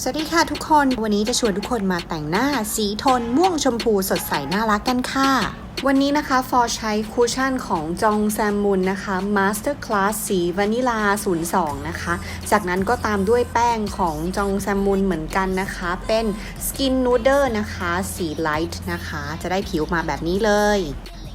สวัสดีค่ะทุกคน วันนี้จะชวนทุกคนมาแต่งหน้าสีโทนม่วงชมพูสดใสน่ารักกันค่ะ วันนี้นะคะ ฟอร์ใช้คูชั่นของจองแซมมุนนะคะ Master Class สีวานิลา 02 นะคะ จากนั้นก็ตามด้วยแป้งของจองแซมมุนเหมือนกันนะคะ เป็น Skin Noodle นะคะ สี Light นะคะ จะได้ผิวมาแบบนี้เลย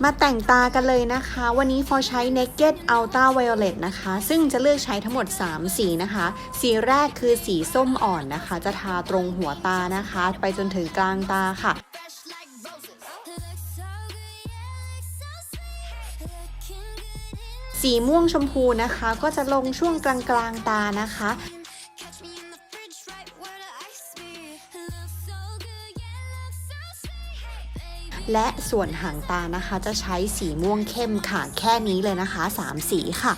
มาแต่งตากันเลยนะคะ วันนี้ฟอร์ใช้ Naked Ultra Violet นะคะ ซึ่งจะเลือกใช้ทั้งหมด 3 สีนะคะ สีแรกคือสีส้มอ่อนนะคะ จะทาตรงหัวตานะคะ ไปจนถึงกลางตาค่ะ สีม่วงชมพูนะคะ ก็จะลงช่วงกลางกลางๆตานะคะ และส่วนหางตานะคะจะใช้สีม่วงเข้มค่ะแค่นี้เลยนะคะ 3 สีค่ะ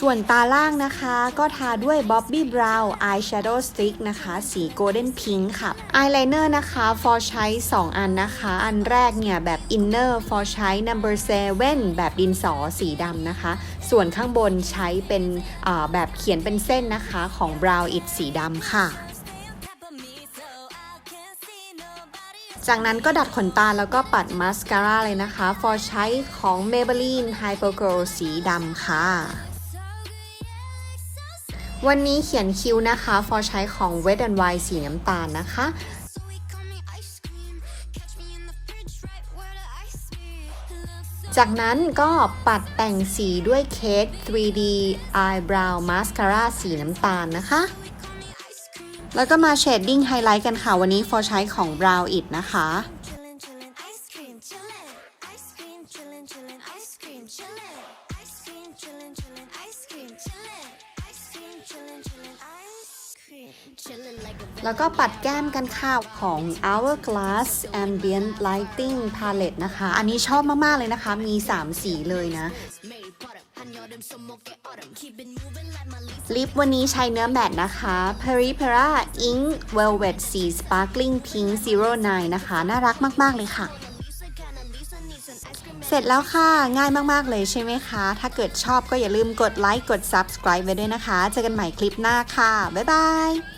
ส่วนตาล่างนะคะ ก็ทาด้วย Bobbi Brown Eyeshadow Stick นะคะ สี Golden Pink ค่ะ Eyeliner นะคะ for ใช้ 2 อันนะคะ อันแรกเนี่ย แบบ Inner for ใช้ Number 7 แบบดินสอสีดำนะคะ ส่วนข้างบนใช้เป็นแบบเขียนเป็นเส้นนะคะของ Brown It สีดำค่ะ จากนั้นก็ดัดขนตาแล้วก็ปัดมาสคาร่าเลยนะคะ for ใช้ของ Maybelline Hyper Glow สีดำค่ะ วันนี้เขียนคิ้วนะคะ for ใช้ของ Wet n Wild สีน้ำตาลนะคะจากนั้นก็ปัดแต่งสีด้วยเค้ก 3D Eyebrow Mascara สีน้ำตาลนะคะ แล้วก็มาเชดดิ้งไฮไลท์กันค่ะ วันนี้ for ใช้ของ Brow It นะคะ Chillin', chillin', ice cream, chillin', ice cream, chillin', แล้วก็ปัดแก้มกันค่ะของ Hourglass Ambient Lighting Palette นะคะ อันนี้ชอบมาก ๆ เลยนะคะ มี 3 สีเลยนะ ลิปวันนี้ใช้เนื้อแมตนะคะ p e r i p e r a Ink Velvet สี Sparkling Pink 09 นะคะ น่ารักมาก ๆ เลยค่ะ ร็จแล้วค่ะง่ายมากๆเลยใช่ไหมคะ ถ้าเกิดชอบก็อย่าลืมกดไลค์กด subscribe ไว้ด้วยนะคะ เจอกันใหม่คลิปหน้าค่ะ บ๊ายบาย